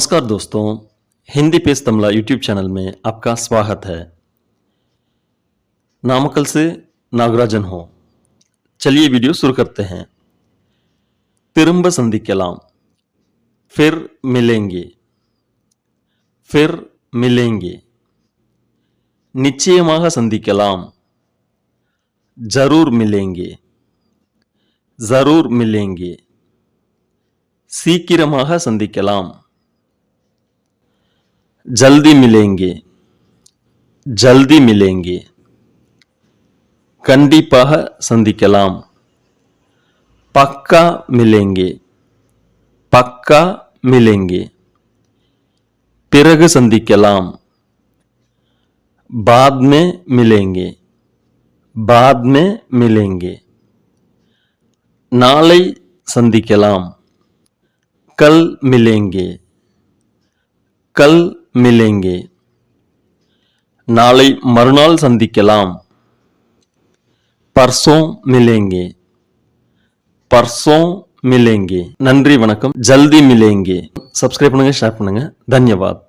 नमस्कार दोस्तों Hindi page तमला YouTube channel में आपका स्वागत है नामकल से नागराजन हो चलिए वीडियो शुरू करते हैं திரும்ப சந்திக்கலாம் फिर मिलेंगे फिर मिलेंगे நிச்சயமாக சந்திக்கலாம் जरूर मिलेंगे जरूर मिलेंगे சீக்கிரமாக சந்திக்கலாம் जल्दी मिलेंगे जल्दी मिलेंगे கண்டிப்பாக சந்திக்கலாம் पक्का मिलेंगे पक्का मिलेंगे பிறகு சந்திக்கலாம் बाद में मिलेंगे बाद में मिलेंगे நாளை சந்திக்கலாம் कल मिलेंगे कल मिलेंगे நாளை மறுநாள் சந்திக்கலாம் பர்சோं मिलेंगे பர்சோं मिलेंगे நன்றி வணக்கம் ஜல்தி மிலேங்கே சப்ஸ்கிரைப் பண்ணுங்க ஷேர் பண்ணுங்க தன்யவாத்